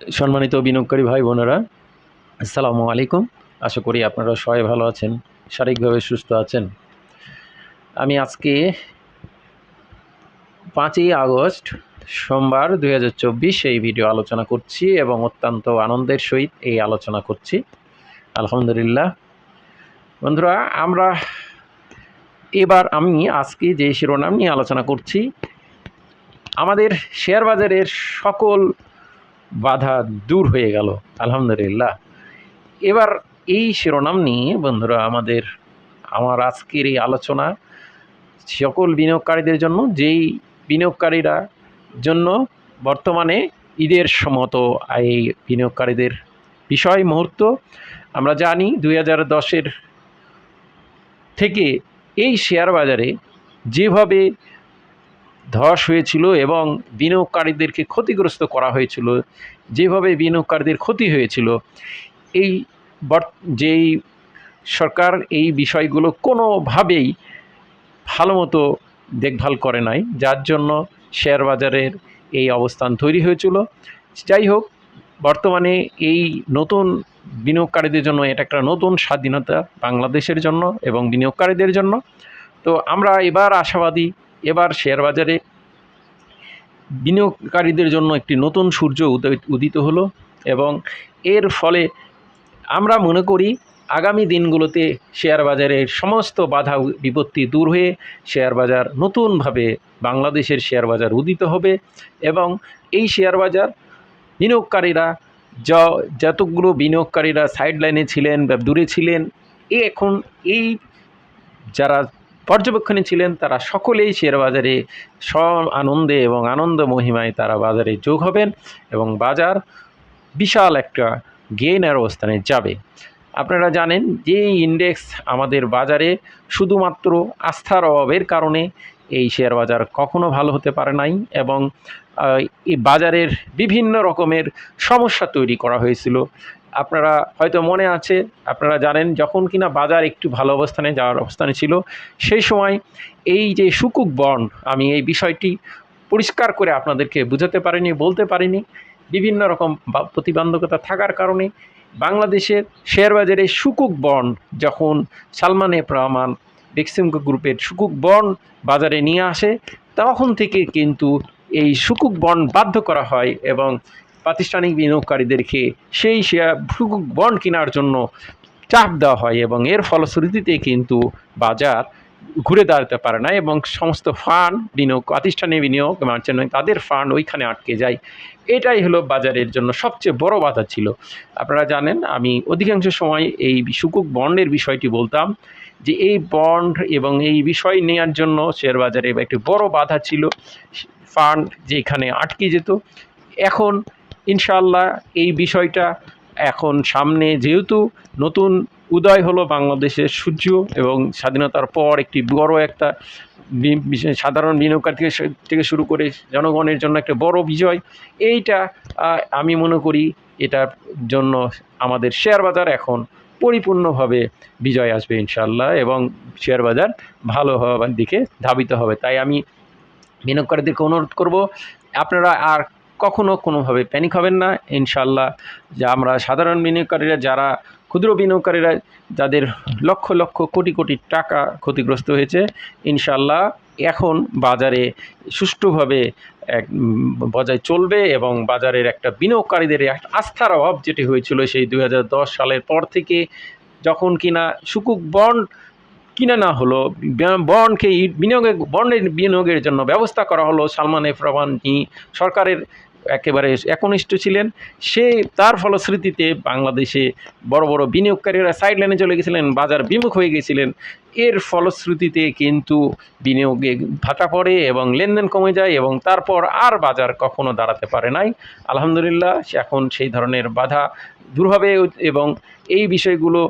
সম্মানিত বিনিয়োগকারী ভাই বোনেরা, আসসালামু আলাইকুম। আশা করি আপনারা সবাই ভালো আছেন, শারীরিকভাবে সুস্থ আছেন। আমি আজকে পাঁচই আগস্ট, সোমবার দু হাজার চব্বিশ এই ভিডিও আলোচনা করছি এবং অত্যন্ত আনন্দের সহিত এই আলোচনা করছি। আলহামদুলিল্লাহ। বন্ধুরা, আমরা এবার আমি আজকে যে শিরোনাম নিয়ে আলোচনা করছি, আমাদের শেয়ার বাজারের সকল বাধা দূর হয়ে গেল, আলহামদুলিল্লাহ। এবার এই শিরোনাম নিয়ে বন্ধুরা, আমাদের, আমার আজকের এই আলোচনা সকল বিনিয়োগকারীদের জন্য, যেই বিনিয়োগকারীরা জন্য বর্তমানে ঈদের সমত এই বিনিয়োগকারীদের বিষয় মুহূর্ত, আমরা জানি দুই হাজার দশের থেকে এই শেয়ার বাজারে যেভাবে ধস হয়েছিল এবং বিনিয়োগকারীদেরকে ক্ষতিগ্রস্ত করা হয়েছিল। যেভাবে বিনিয়োগকারীদের ক্ষতি হয়েছিল, এই যেই সরকার এই বিষয়গুলো কোনোভাবেই ভালো মতো দেখভাল করে নাই, যার জন্য শেয়ার বাজারের এই অবস্থান তৈরি হয়েছিল। যাই হোক, বর্তমানে এই নতুন বিনিয়োগকারীদের জন্য এটা একটা নতুন স্বাধীনতা বাংলাদেশের জন্য এবং বিনিয়োগকারীদের জন্য। তো আমরা এবার আশাবাদী এবার শেয়ার বাজারে বিনিয়োগকারীদের জন্য একটি নতুন সূর্য উদিত হলো এবং এর ফলে আমরা মনে করি আগামী দিনগুলোতে শেয়ার বাজারের সমস্ত বাধা বিপত্তি দূর হয়ে শেয়ার বাজার নতুনভাবে বাংলাদেশের শেয়ার বাজার উদিত হবে এবং এই শেয়ার বাজার বিনিয়োগকারীরা য, যতগুলো বিনিয়োগকারীরা সাইড লাইনে ছিলেন বা দূরে ছিলেন, এ এখন এই যারা পর্যবেক্ষণে ছিলেন তারা সকলেই শেয়ার বাজারে স আনন্দে এবং আনন্দ মহিমায় তারা বাজারে যোগ হবেন এবং বাজার বিশাল একটা গেইনের অবস্থানে যাবে। আপনারা জানেন যে ইন্ডেক্স আমাদের বাজারে শুধুমাত্র আস্থার অভাবের কারণে এই শেয়ার বাজার কখনো ভালো হতে পারে নাই এবং এই বাজারের বিভিন্ন রকমের সমস্যা তৈরি করা হয়েছিল। আপনারা হয়তো মনে আছে, আপনারা জানেন যখন কিনা বাজার একটু ভালো অবস্থানে যাওয়ার অবস্থানে ছিল, সেই সময় এই যে সুকুক বন্ড আমি এই বিষয়টি পরিষ্কার করে আপনাদেরকে বুঝাতে পারিনি, বলতে পারিনি। বিভিন্ন রকম প্রতিবন্ধকতা থাকার কারণে বাংলাদেশের শেয়ার বাজারে সুকুক বন্ড যখন সালমান এফ রহমান বেক্সিমকো গ্রুপের সুকুক বন্ড বাজারে নিয়ে আসে, তখন থেকে কিন্তু এই সুকুক বন্ড বাধ্য করা হয় এবং প্রাতিষ্ঠানিক বিনিয়োগকারীদেরকে সেই শেয়ার বন্ড কেনার জন্য চাপ দেওয়া হয় এবং এর ফলশ্রুতিতে কিন্তু বাজার ঘুরে দাঁড়াতে পারে না এবং সমস্ত ফান্ড বিনিয়োগ প্রাতিষ্ঠানিক বিনিয়োগ মার্চেন্ট তাদের ফান্ড ওইখানে আটকে যায়। এটাই হলো বাজারের জন্য সবচেয়ে বড় বাধা ছিল। আপনারা জানেন, আমি অধিকাংশ সময় এই সুকুক বন্ডের বিষয়টি বলতাম যে এই বন্ড এবং এই বিষয় নেওয়ার জন্য শেয়ার বাজারে একটি বড় বাধা ছিল। ফান্ড যেখানে আটকে যেত, এখন ইনশাল্লাহ এই বিষয়টা এখন সামনে যেহেতু নতুন উদয় হলো বাংলাদেশের সূর্য এবং স্বাধীনতার পর একটি বড় একটা সাধারণ বিনিয়োগকারী থেকে থেকে শুরু করে জনগণের জন্য একটা বড় বিজয়, এইটা আমি মনে করি এটার জন্য আমাদের শেয়ার বাজার এখন পরিপূর্ণভাবে বিজয় আসবে ইনশাল্লাহ এবং শেয়ার বাজার ভালো হওয়ার দিকে ধাবিত হবে। তাই আমি বিনিয়োগকারীদেরকে অনুরোধ করব, আপনারা আর কখনও কোনোভাবে প্যানিক হবেন না। ইনশাল্লাহ যে আমরা সাধারণ বিনিয়োগকারীরা, যারা ক্ষুদ্র বিনিয়োগকারীরা, যাদের লক্ষ লক্ষ কোটি কোটি টাকা ক্ষতিগ্রস্ত হয়েছে ইনশাল্লাহ এখন বাজারে সুষ্ঠুভাবে এক বজায় চলবে এবং বাজারের একটা বিনিয়োগকারীদের আস্থার অভাব যেটি হয়েছিল সেই দু হাজার দশ সালের পর থেকে, যখন কিনা সুকুক বন্ড কিনে না হলো, বন্ডকে বিনিয়োগের বন্ডের বিনিয়োগের জন্য ব্যবস্থা করা হলো সালমান এফ সরকারের একেবারে একনিষ্ঠ ছিলেন। সে তার ফলশ্রুতিতে বাংলাদেশে বড় বড় বিনিয়োগকারীরা সাইড লাইনে চলে গেছিলেন, বাজার বিমুখ হয়ে গেছিলেন। এর ফলশ্রুতিতে কিন্তু বিনিয়োগে ভাটা পড়ে এবং লেনদেন কমে যায় এবং তারপর আর বাজার কখনো দাঁড়াতে পারে নাই। আলহামদুলিল্লাহ, এখন সেই ধরনের বাধা দূর হবে এবং এই বিষয়গুলো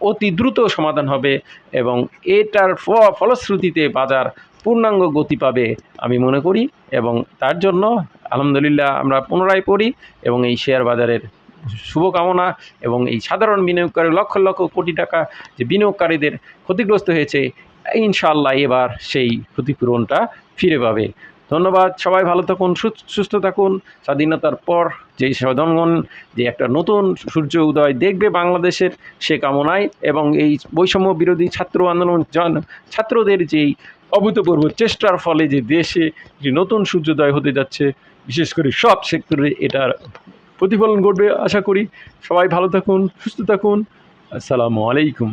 অতি দ্রুত সমাধান হবে এবং এটার ফলশ্রুতিতে বাজার পূর্ণাঙ্গ গতি পাবে আমি মনে করি এবং তার জন্য আলহামদুলিল্লাহ আমরা পুনরায় পড়ি এবং এই শেয়ার বাজারের শুভকামনা এবং এই সাধারণ বিনিয়োগকারী লক্ষ লক্ষ কোটি টাকা যে বিনিয়োগকারীদের ক্ষতিগ্রস্ত হয়েছে ইনশাল্লাহ এবার সেই ক্ষতিপূরণটা ফিরে পাবে। ধন্যবাদ, সবাই ভালো থাকুন সুস্থ থাকুন। স্বাধীনতার পর যেই জনগণ যে একটা নতুন সূর্য উদয় দেখবে বাংলাদেশের সে কামনায় এবং এই বৈষম্য বিরোধী ছাত্র আন্দোলন, ছাত্রদের যেই অভূতপূর্ব চেষ্টার ফলে যে দেশে যে নতুন সূর্যোদয় হতে যাচ্ছে, বিশেষ করে সব সেক্টরে এটার প্রতিফলন ঘটবে, আশা করি। সবাই ভালো থাকুন, সুস্থ থাকুন। আসসালামু আলাইকুম।